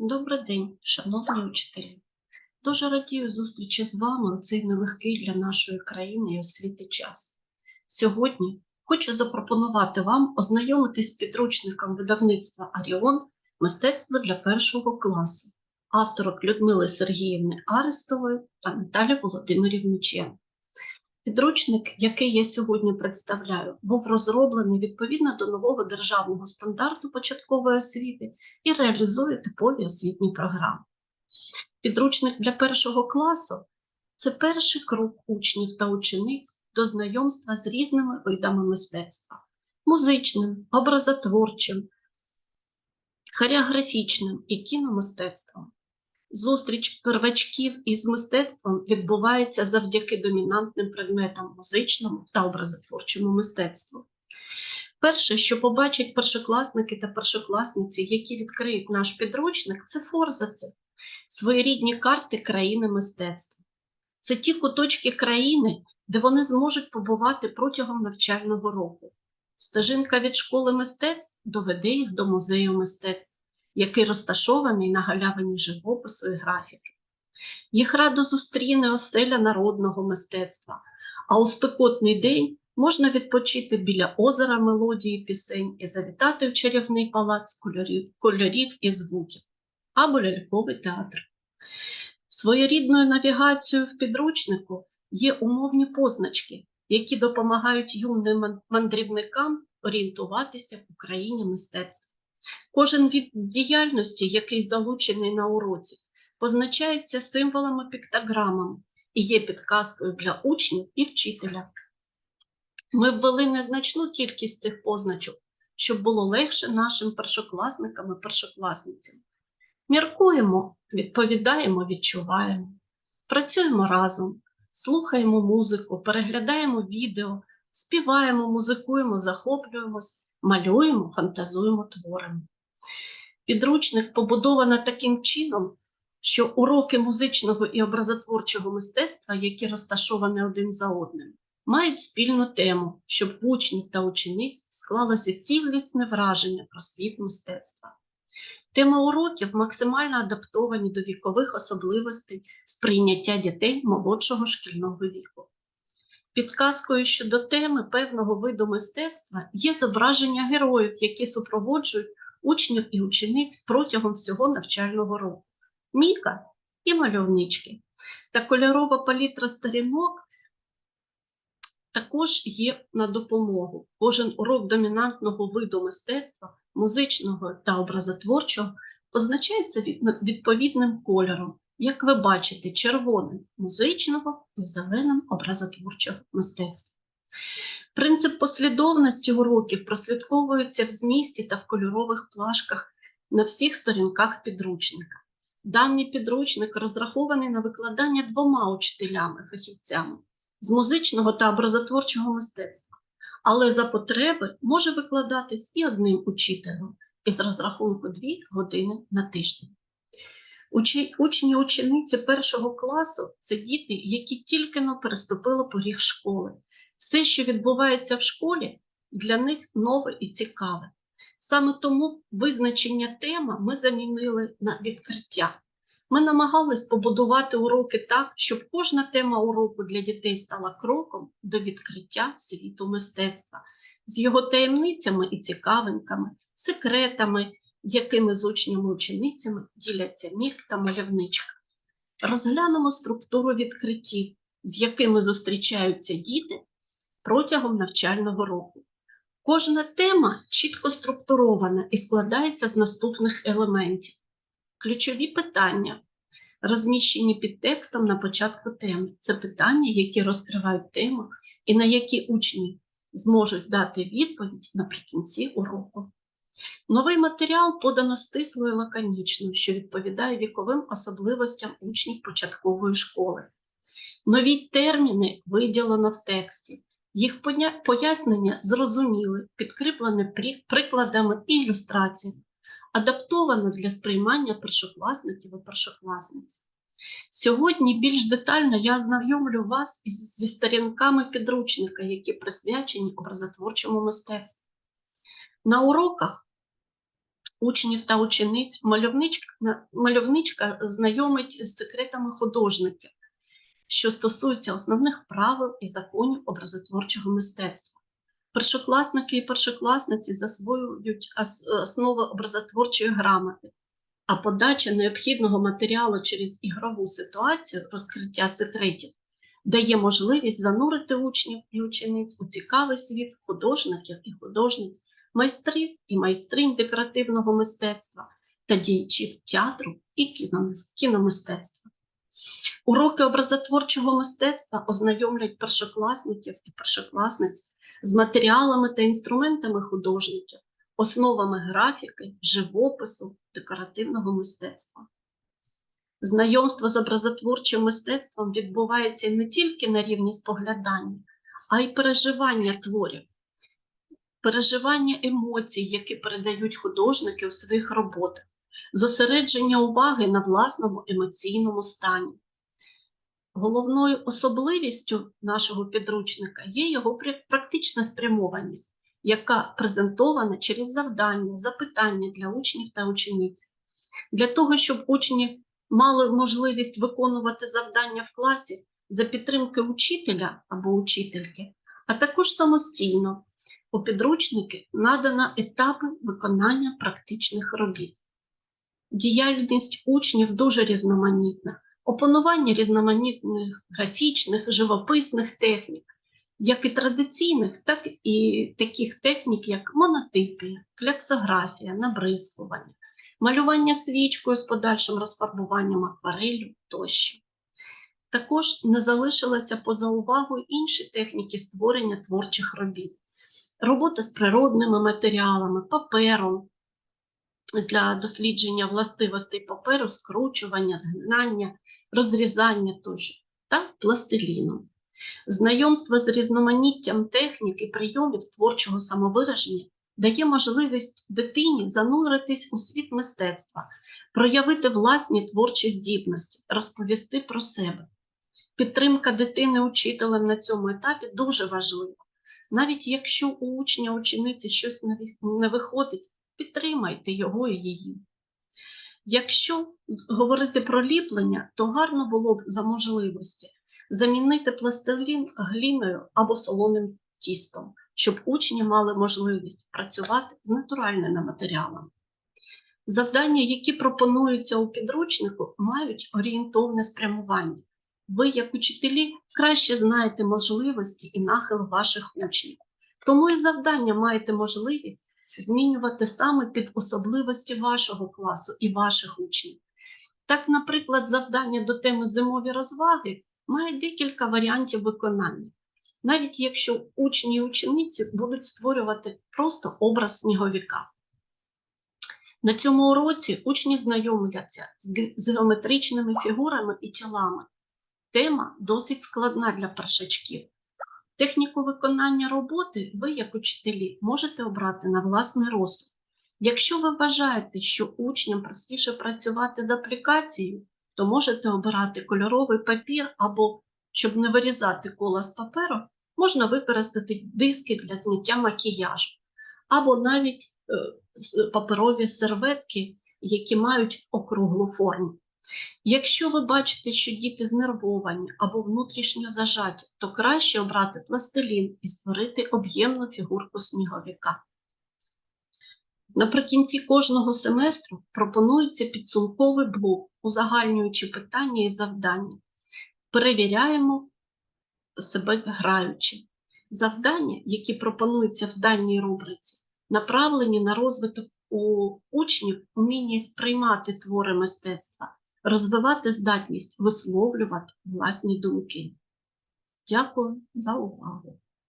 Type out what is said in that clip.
Добрий день, шановні учителі. Дуже радію зустрічі з вами у цей нелегкий для нашої країни і освіти час. Сьогодні хочу запропонувати вам ознайомитись з підручником видавництва Аріон Мистецтво для першого класу авторок Людмили Сергіївни Арестової та Наталі Володимирівни Чен. Підручник, який я сьогодні представляю, був розроблений відповідно до нового державного стандарту початкової освіти і реалізує типові освітні програми. Підручник для першого класу це перший крок учнів та учениць до знайомства з різними видами мистецтва музичним, образотворчим, хореографічним і кіномистецтвом. Зустріч первачків із мистецтвом відбувається завдяки домінантним предметам музичному та образотворчому мистецтву. Перше, що побачать першокласники та першокласниці, які відкриють наш підручник, це форзаци, своєрідні карти країни мистецтва. Це ті куточки країни, де вони зможуть побувати протягом навчального року. Стежинка від школи мистецтв доведе їх до музею мистецтв який розташований на галявині живопису і графіки. Їх радо зустріне оселя народного мистецтва, а у спекотний день можна відпочити біля озера мелодії пісень і завітати в чарівний палац кольорів, кольорів і звуків або ляльковий театр. Своєрідною навігацією в підручнику є умовні позначки, які допомагають юним мандрівникам орієнтуватися в Україні мистецтва. Кожен від діяльності, який залучений на уроці, позначається символами піктограмами і є підказкою для учнів і вчителя. Ми ввели незначну кількість цих позначок, щоб було легше нашим першокласникам і першокласницям. Міркуємо, відповідаємо, відчуваємо, працюємо разом, слухаємо музику, переглядаємо відео, співаємо, музикуємо, захоплюємось малюємо, фантазуємо, творимо. Підручник побудовано таким чином, що уроки музичного і образотворчого мистецтва, які розташовані один за одним, мають спільну тему, щоб учнів та учениць склалося цілісне враження про світ мистецтва. Тема уроків максимально адаптовані до вікових особливостей сприйняття дітей молодшого шкільного віку. Підказкою щодо теми певного виду мистецтва є зображення героїв, які супроводжують учнів і учениць протягом всього навчального року. Міка і мальовнички. Та кольорова палітра сторінок також є на допомогу. Кожен урок домінантного виду мистецтва, музичного та образотворчого позначається відповідним кольором як ви бачите, червоним музичного і зеленим образотворчого мистецтва. Принцип послідовності уроків прослідковується в змісті та в кольорових плашках на всіх сторінках підручника. Даний підручник розрахований на викладання двома учителями-фахівцями з музичного та образотворчого мистецтва, але за потреби може викладатись і одним учителем із розрахунку 2 години на тиждень. Учні учениці першого класу це діти, які тільки но переступили поріг школи. Все, що відбувається в школі, для них нове і цікаве. Саме тому визначення тема ми замінили на відкриття. Ми намагались побудувати уроки так, щоб кожна тема уроку для дітей стала кроком до відкриття світу мистецтва з його таємницями і цікавинками, секретами якими з учнями ученицями діляться мік та мальовничка. Розглянемо структуру відкриттів, з якими зустрічаються діти протягом навчального року. Кожна тема чітко структурована і складається з наступних елементів. Ключові питання, розміщені під текстом на початку теми. Це питання, які розкривають тему і на які учні зможуть дати відповідь наприкінці уроку. Новий матеріал подано стисло і лаконічно, що відповідає віковим особливостям учнів початкової школи. Нові терміни виділено в тексті, їх пояснення зрозуміли, підкріплене прикладами і ілюстраціями, адаптовано для сприймання першокласників і першокласниць. Сьогодні більш детально я ознайомлю вас зі сторінками підручника, які присвячені образотворчому мистецтву. На уроках учнів та учениць мальовничка, мальовничка знайомить з секретами художників, що стосуються основних правил і законів образотворчого мистецтва. Першокласники і першокласниці засвоюють основи образотворчої грамоти, а подача необхідного матеріалу через ігрову ситуацію розкриття секретів дає можливість занурити учнів і учениць у цікавий світ художників і художниць, майстрів і майстринь декоративного мистецтва та діячів театру і кіномистецтва. Уроки образотворчого мистецтва ознайомлять першокласників і першокласниць з матеріалами та інструментами художників, основами графіки, живопису, декоративного мистецтва. Знайомство з образотворчим мистецтвом відбувається не тільки на рівні споглядання, а й переживання творів, переживання емоцій, які передають художники у своїх роботах, зосередження уваги на власному емоційному стані. Головною особливістю нашого підручника є його практична спрямованість, яка презентована через завдання, запитання для учнів та учениць. Для того, щоб учні мали можливість виконувати завдання в класі за підтримки учителя або учительки, а також самостійно. У підручники надано етапи виконання практичних робіт. Діяльність учнів дуже різноманітна. Опанування різноманітних графічних, живописних технік, як і традиційних, так і таких технік, як монотипія, кляксографія, набризкування, малювання свічкою з подальшим розфарбуванням акварелю тощо. Також не залишилося поза увагою інші техніки створення творчих робіт. Робота з природними матеріалами, папером для дослідження властивостей паперу, скручування, згинання, розрізання тощо та пластиліном. Знайомство з різноманіттям технік і прийомів творчого самовираження дає можливість дитині зануритись у світ мистецтва, проявити власні творчі здібності, розповісти про себе. Підтримка дитини учителем на цьому етапі дуже важлива. Навіть якщо у учня учениці щось не виходить, підтримайте його і її. Якщо говорити про ліплення, то гарно було б за можливості замінити пластилін гліною або солоним тістом, щоб учні мали можливість працювати з натуральними матеріалами. Завдання, які пропонуються у підручнику, мають орієнтовне спрямування. Ви, як учителі, краще знаєте можливості і нахил ваших учнів. Тому і завдання маєте можливість змінювати саме під особливості вашого класу і ваших учнів. Так, наприклад, завдання до теми зимові розваги має декілька варіантів виконання, навіть якщо учні і учениці будуть створювати просто образ сніговика. На цьому уроці учні знайомляться з з геометричними фігурами і тілами. Тема досить складна для першачків. Техніку виконання роботи ви, як учителі, можете обрати на власний розсуд. Якщо ви вважаєте, що учням простіше працювати з аплікацією, то можете обирати кольоровий папір або, щоб не вирізати кола з паперу, можна використати диски для зняття макіяжу, або навіть е, паперові серветки, які мають округлу форму. Якщо ви бачите, що діти знервовані або внутрішньо зажаті, то краще обрати пластилін і створити об'ємну фігурку сніговика. Наприкінці кожного семестру пропонується підсумковий блок, узагальнюючи питання і завдання. Перевіряємо себе граючи. Завдання, які пропонуються в даній рубриці, направлені на розвиток у учнів уміння сприймати твори мистецтва, розвивати здатність висловлювати власні думки. Дякую за увагу.